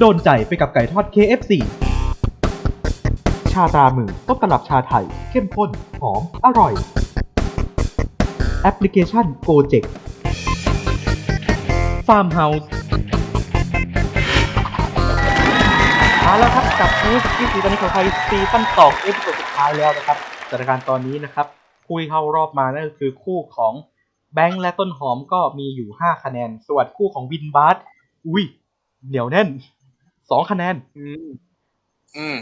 โดนใจไปกับไก่ทอด KFC ชาตรามือต้นตลับชาไทย เข้มข้น หอม อร่อย แอปพลิเคชัน Gojek Farmhouse มาล้วครับกับมูสกี้ซีตอนนี้ของไทยซีซั่นสองเอพิโซดสุดท้ายแล้วนะครับสถานการณ์ตอนนี้นะครับคู่เข้ารอบมานั่นก็คือคู่ของแบงค์และต้นหอมก็มีอยู่ 5 คะแนน ส่วนคู่ของวินบาร์อุ้ยเหนียวแน่น 2คะแนน อืมอืม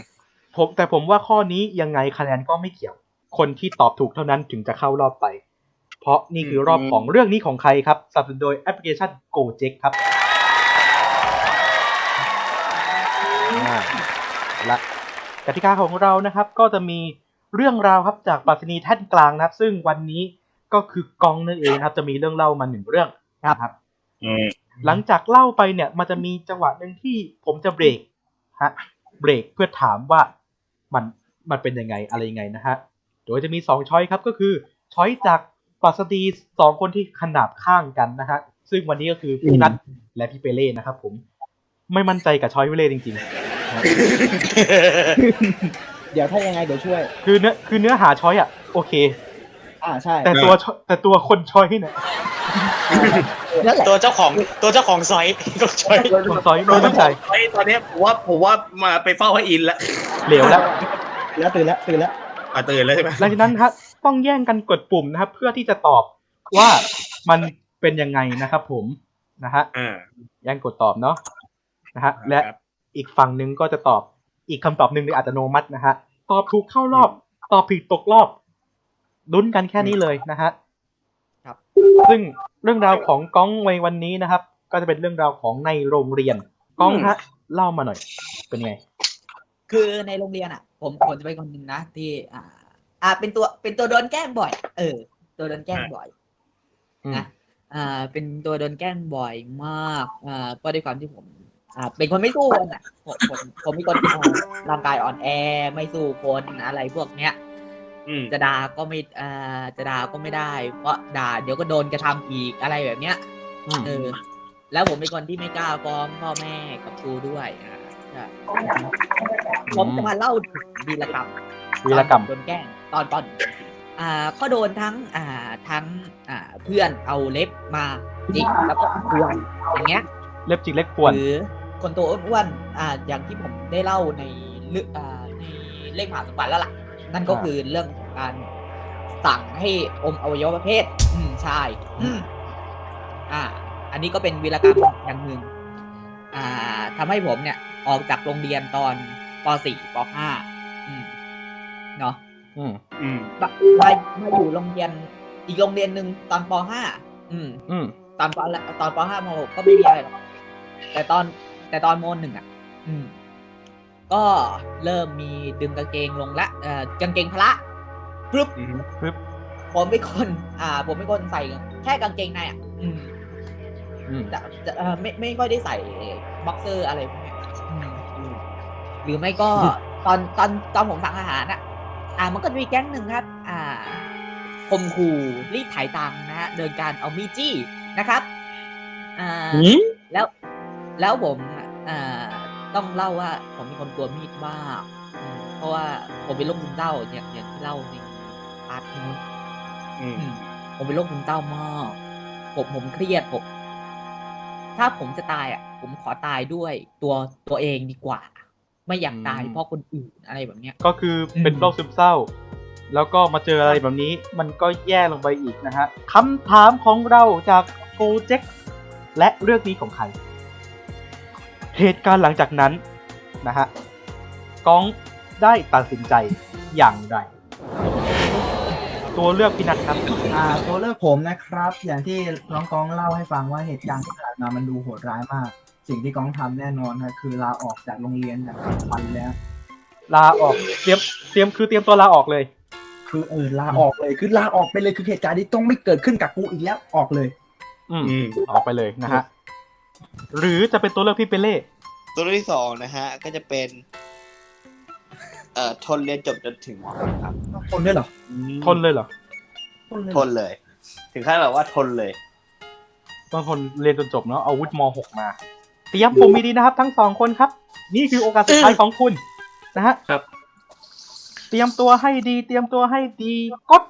ผมแต่ผมว่าข้อนี้ยังไงคะแนนก็ไม่เกี่ยว คนที่ตอบถูกเท่านั้นถึงจะเข้ารอบไป เพราะนี่คือรอบอืมของเรื่องนี้ของใครครับสนับสนุนโดยแอปพลิเคชัน Gojek ครับอ่าและกติกาของเรานะครับ ก็จะมีเรื่องราวครับจากปรัชนีแท่นกลางนะครับ ซึ่งวันนี้ก็คือกองนั่นเองครับ จะมีเรื่องเล่ามาหนึ่งเรื่องนะครับอืม หลังจากเล่าไปเนี่ย มันจะมีจังหวะหนึ่งที่ผมจะเบรกฮะเบรกเพื่อถามว่ามันมันเป็นยังไงอะไรยังไงนะฮะโดยจะมีสองช้อยครับก็คือ ช้อยจากปรัสดีสองคนที่ขนาบข้างกันนะฮะซึ่งวันนี้ก็คือพี่นัทและพี่เปเล่นะครับผมไม่มั่นใจกับช้อยเปเล่จริงเดี๋ยวถ้ายังไงเดี๋ยวช่วยๆคือเนื้อคือเนื้อหาช้อยอะโอเค อ่าใช่แต่ตัวช้อยแต่ตัวคนช้อยเนี่ยนั่นแหละตัวเจ้าของตัวเจ้าของซอยก็ช่วยคนช้อยไม่มั่นใจไอ้ตอนเนี้ยผมว่าผมว่ามาไปเฝ้าพระอินทร์แล้วเหลวแล้วแล้วตื่นแล้วตื่นแล้วอะตื่นแล้วใช่ไหมหลังจากนั้นครับต้องแย่งกันกดปุ่มนะครับ เพื่อที่จะตอบว่ามันเป็นยังไงนะครับผมนะฮะอ่าแย่งกดตอบเนาะนะฮะและครับอีกฝั่งหนึ่งก็จะตอบอีกคำตอบหนึ่งโดยอัตโนมัตินะฮะตอบถูกเข้ารอบ ตอบผิดตกรอบ ลุ้นกันแค่นี้เลยนะฮะครับซึ่งเรื่องราวของก้องในวันนี้นะครับ ก็จะเป็นเรื่องราวของในโรงเรียนก้องฮะเล่ามาหน่อย เป็นไง คือในโรงเรียนอะ ผมผมจะเป็นคนหนึ่งนะที่ อ่า อ่า เป็นตัวเป็นตัวโดนแกล้งบ่อย เออ ตัวโดนแกล้งบ่อยอืมนะอ่า เป็นตัวโดนแกล้งบ่อยมาก อ่า ก็ด้วยความที่ผม อ่า เป็นคนไม่สู้คนอะ ผมผมผมมีคนอ่าร่างกายอ่อนแอไม่สู้คนอะไรพวกเนี้ย อืมจะด่าก็ไม่อ่าจะด่าก็ไม่ได้ เพราะด่าเดี๋ยวก็โดนกระทำอีกอะไรแบบเนี้ยอืมเออ แล้วผมเป็นคนที่ไม่กล้าฟ้องพ่อแม่กับครูด้วยอ่าใช่ผมจะมาเล่าถึงวีรกรรมวีรกรรม ตอนโดนแกล้งตอนตอนอ่าก็โดนทั้งอ่าทั้งอ่าเพื่อนเอาเล็บมาจิกแล้วก็ควรอย่างเงี้ย เล็บจิกเล็กควร หรือคนตัวอ้วนๆอ่าอย่างที่ผมได้เล่าในเรื่องอ่าในเลขมหาสมบัติแล้วล่ะ นั่นก็อ่าคือเรื่องของการสั่งให้อมอวัยวะเพศอืมใช่อืมอ่า อันนี้ก็เป็นวีรกรรมอย่างหนึ่งอ่าทำให้ผมเนี่ย ออกจากโรงเรียนตอนป .4 ป .5 อืมเนาะอืมอืมมามามาอยู่โรงเรียนอีกโรงเรียนหนึ่งตอนป .5 อืม อืมตอนปตอนป .5 ม .6 ก็ไม่มีอะไรหรอกแต่ตอนแต่ตอนม .1 อะ อืม ก็เริ่มมีดึงกางเกงลงละเอ่อกางเกงพละปึ๊บอืมผมเป็นคน อ่า ผมเป็นคนใส่แค่กางเกงในอะอืมอืมจะจะเอ่อไม่ไม่ค่อยได้ใส่บ็อกเซอร์อะไรพวกเนี้ยอืมหรือไม่ก็ตอนตอนตอนผมสั่งอาหารอะ อ่า มันก็จะมีแก๊งหนึ่งครับ อ่าข่มขู่รีดไถ่ายตังค์นะฮะโดยการเอามีดจี้นะครับ อ่าแล้วแล้วผมอ่า ต้องเล่าว่าผมเป็นคนกลัวมีดมากอืมเพราะว่าผมเป็นโรคซึมเศร้าอย่างอย่างที่เล่าในพาร์ทนู้นอืมอืมผมเป็นโรคซึมเศร้ามากผมผมเครียดผมถ้าผมจะตายอะ ผมขอตายด้วยตัวตัวเองดีกว่า ไม่อยากตายอืมเพราะคนอื่นอะไรแบบเนี้ย ก็คือเป็นอืมโรคซึมเศร้า แล้วก็มาเจออะไรแบบนี้ มันก็แย่ลงไปอีกนะฮะคำถามของเราจากโปรเจกต์และเรื่องนี้ของใคร เหตุการณ์หลังจากนั้นนะฮะก้องได้ตัดสินใจอย่างไร ตัวเลือกพี่นัทครับอ่าตัวเลือกผมนะครับ อย่างที่น้องกองเล่าให้ฟังว่าเหตุการณ์ที่ผ่านมามันดูโหดร้ายมาก สิ่งที่กองทำแน่นอนนะคือลาออกจากโรงเรียนแบบฟันแล้ว ลาออกเตรียมเตรียมคือเตรียมตัวลาออกเลย คือเออลาออกเลยคือลาออกไปเลยคือเหตุการณ์ที่ต้องไม่เกิดขึ้นกับกูอีกแล้วออกเลย อืมอืมออกไปเลยนะฮะ หรือจะเป็นตัวเลือกพี่เปเล่ตัวเลือกที่สองนะฮะ ก็จะเป็น เอ่อทนเรียนจบจนถึงครับต้องทนด้วยเหรอทนเลยเหรอทนเลยทนเลย ถึงขั้นแบบว่าทนเลย ต้องทนเรียนจนจบเนาะเอาวุฒิม .6 มาเตรียมปุ่มดีๆนะครับ ทั้งสองคนครับ นี่คือโอกาสสุดท้ายของคุณ นะฮะครับ เตรียมตัวให้ดี เตรียมตัวให้ดีกด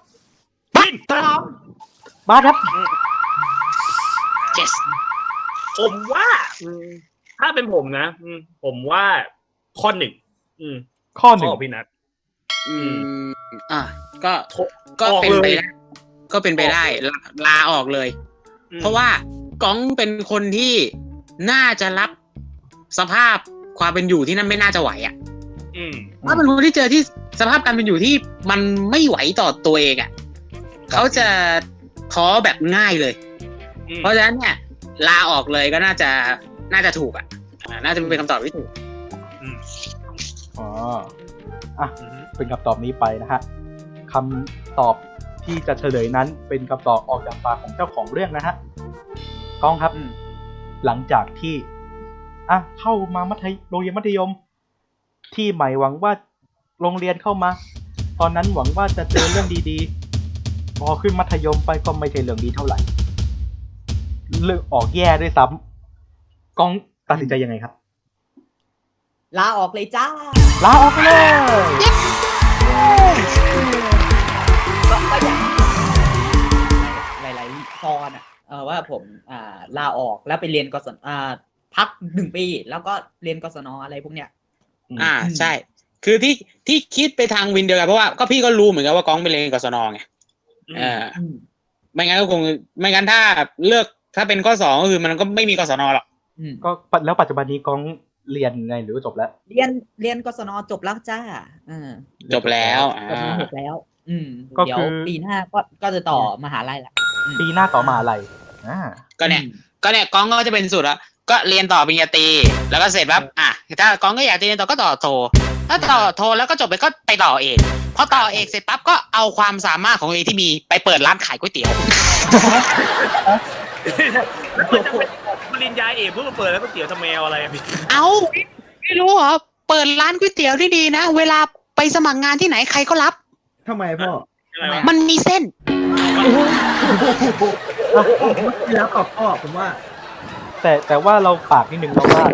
ปิ้งมาครับ yes ผมว่าอืมถ้าเป็นผมนะอืมผมว่าข้อหนึ่งอืมข้อหนึ่งข้อพี่นัทอืม อะก็โทก็ออกเป็นไปเลยได้ก็เป็นไปได้ลาลาออกเลยอืมเพราะว่าก้องเป็นคนที่น่าจะรับสภาพความเป็นอยู่ที่นั่นไม่น่าจะไหวอะอืมถ้าเป็นคนที่เจอที่สภาพการเป็นอยู่ที่มันไม่ไหวต่อตัวเองอะเขาจะท้อแบบง่ายเลยอืมเพราะฉะนั้นเนี่ย ลาออกเลยก็น่าจะน่าจะถูกอะอ่าน่าจะเป็นคำตอบที่ถูกอ๋ออะเป็นคำตอบนี้ไปนะฮะคำตอบที่จะเฉลยนั้นเป็นคำตอบออกจากปากของเจ้าของเรื่องนะฮะก้องครับอืมหลังจากที่อะเข้ามามัธยโรงเรียนมัธยม ที่ใหม่หวังว่าโรงเรียนเข้ามา ตอนนั้นหวังว่าจะเจอเรื่องดีๆ พอขึ้นมัธยมไปก็ไม่ใช่เรื่องดีเท่าไหร่ เลือกออกแย่ด้วยซ้ำก้องตัดสินใจยังไงครับ ลาออกเลยจ้าลาออกไปเลยก็ก็อย่างหลายๆตอนอะเออว่าผมอ่าลาออกแล้วไปเรียนกศนอ่าพักหนึ่งปี แล้วก็เรียนกศนอะไรพวกเนี้ย อ่าใช่ คือที่ที่คิดไปทางวินเดียวกันเพราะว่าก็พี่ก็รู้เหมือนกันว่าก้องไปเรียนกศนไงเอออืมไม่งั้นก็คงไม่งั้นถ้าเลือก ถ้าเป็นข้อสองก็คือมันก็ไม่มีกศนหรอกอืมก็แล้วปัจจุบันนี้ก้องเรียนไงหรือว่าจบแล้ว เรียนเรียนกศนจบแล้วจ้าอ่าจบแล้วอ่จบมาาหกแล้ว อืมก็เดี๋ยวคือ ปีหน้าก็ก็จะต่อมหาลัยละปีหน้าต่อมาอะไรอ่าก็เนี่ย ก็เนี่ยก้องก็จะเป็นสุดแล้วก็เรียนต่อปริญญาตรีแล้วก็เสร็จปั๊บอะถ้าก้องก็อยากจะเรียนต่อก็ต่อโท ถ้าต่อโทแล้วก็จบไปก็ไปต่อเอกพอต่อเอกเสร็จปั๊บก็เอาความสามารถของตัวเองที่มีไปเปิดร้านขายก๋วยเตี๋ยวแล้ว มันจะเป็นปริญญาเอกเพื่อมาเปิดแล้วก็เตี๋ยวทำแมวอะไรอะพี่เอาไม่รู้เหรอเปิดร้านก๋วยเตี๋ยวที่ดีนะ เวลาไปสมัครงานที่ไหนใครก็รับ ทำไมพ่ออะไรวะมันมีเส้นแล้วกับพ่อผมว่า แต่แต่ว่าเราฝากนิดนึงเราว่า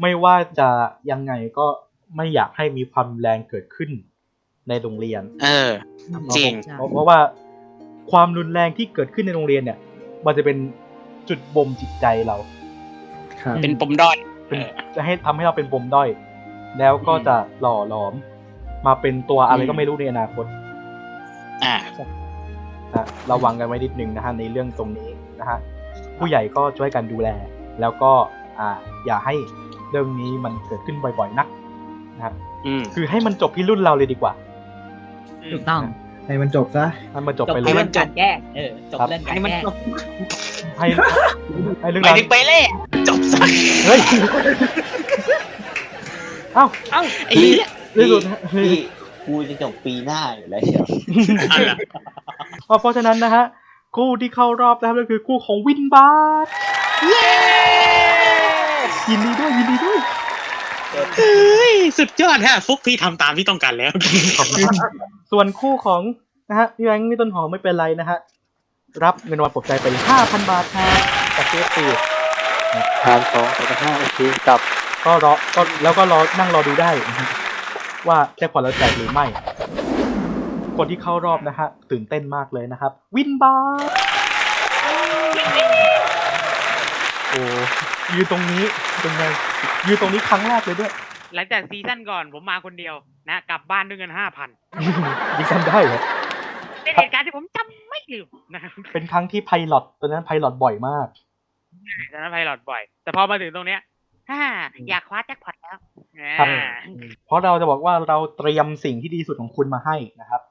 ไม่ว่าจะยังไงก็ไม่อยากให้มีความแรงเกิดขึ้นในโรงเรียน เออ จริง เพราะเพราะว่าความรุนแรงที่เกิดขึ้นในโรงเรียนเนี่ย มันจะเป็น จุดบ่มจิตใจเราครับเป็นปมด้อยเป็นเออจะให้ทำให้เราเป็นปมด้อย แล้วก็จะหล่อหลอม มาเป็นตัวอะไรอืมก็ไม่รู้ในอนาคต อ่านะระวังกันไว้นิดนึงนะฮะในเรื่องตรงนี้นะฮะผู้ใหญ่ก็ช่วยกันดูแล แล้วก็อ่า อย่าให้เรื่องนี้มันเกิดขึ้นบ่อยๆนักนะครับอืมคือให้มันจบที่รุ่นเราเลยดีกว่าถูกต้อง ให้มันจบซะให้มันจบจบไปเลให้ยมันการแก้เออจบครับเรื่องการให้มันแก้จบให้ให้เรื่องไปราวถึงไปเล่จบซะเฮ้ยเอ้าเอ้าไอ้เหี้ยเรื่องสุดพี่กูจะจบปีหน้าอยู่แล้วเชียวเอาล่ะเพราะฉะนั้นนะฮะคู่ที่เข้ารอบนะครับก็คือคู่ของวินบาร์ยินดีด้วยยินดีด้วย เฮ้ยสุดยอดฮะฟุกพี่ทำตามที่ต้องการแล้วขอบคุณส่วนคู่ของนะฮะพี่แบงค์นี่ต้นหอมไม่เป็นไรนะฮะ รับเงินรางวัลปลอบใจไป 5,000 บาทครับจากเซฟตีทานสองสองห้าโอเคกลับก็รอก็แล้วก็รอนั่งรอดูได้นะฮะว่าแจ็คพอตแล้วแจกหรือไม่ คนที่เข้ารอบนะฮะตื่นเต้นมากเลยนะครับ วินบาร์โอ้ยืนตรงนี้เป็นไง ยืนตรงนี้ครั้งแรกเลยด้วยหลังจากซีซั่นก่อนผมมาคนเดียวนะกลับบ้านด้วยเงินห้าพันยังจำได้เหรอเป็นเหตุการณ์ที่ผมจำไม่ลืมนะครับเป็นครั้งที่ไพลอตตอนนั้นไพลอตบ่อยมาก ตอนนั้นไพลอตบ่อย แต่พอมาถึงตรงเนี้ยฮ่าอยากคว้าแจ็คพอตแล้วครับ อ่าเพราะเราจะบอกว่าเราเตรียมสิ่งที่ดีที่สุดของคุณมาให้นะครับ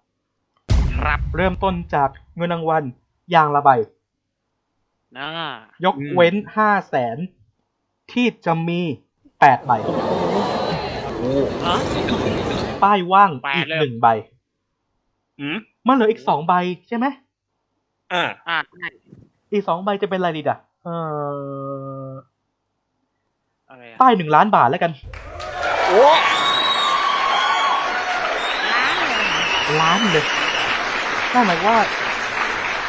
ครับเริ่มต้นจากเงินรางวัลอย่างละใบ อ่ายกเว้นห้าแสนที่จะมี แปดใบอ๋อป้ายว่างแปดอีกเลย หนึ่งใบ อืมมันเหลืออีกสองใบใช่ไหม อ่า อ่าอีกสองใบจะเป็นอะไรดีด่ะเอออะไรอะป้ายหนึ่งล้านบาทแล้วกัน โอ้ล้านเลยนั่นหมายว่า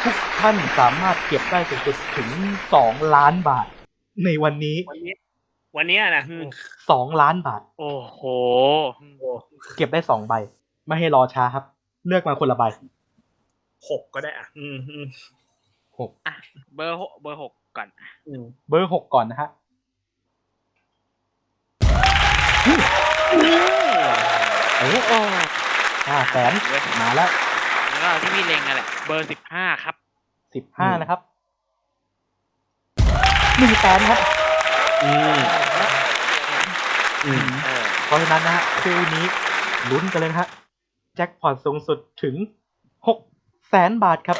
ทุกท่านสามารถเก็บได้สูงสุดถึงสองล้านบาท ในวันนี้วันนี้ วันเนี้ยนะอืมสองล้านบาท โอ้โหโอ้เก็บได้สองใบ ไม่ให้รอช้าครับ เลือกมาคนละใบหกก็ได้อะ อืมอืมหกอะ เบอร์หกเบอร์หกก่อนอืมเบอร์หกก่อนนะฮะโอ้โหห้าแสนเว้ยมาแล้วแล้วก็เอาที่พี่เล็งนั่นแหละ เบอร์สิบห้าครับสิบห้านะครับหนึ่งแสนครับ อืม อืมเออเพราะฉะนั้นนะฮะคู่นี้ลุ้นกันเลยนะฮะแจ็คพอตสูงสุดถึงหกแสนบาทครับ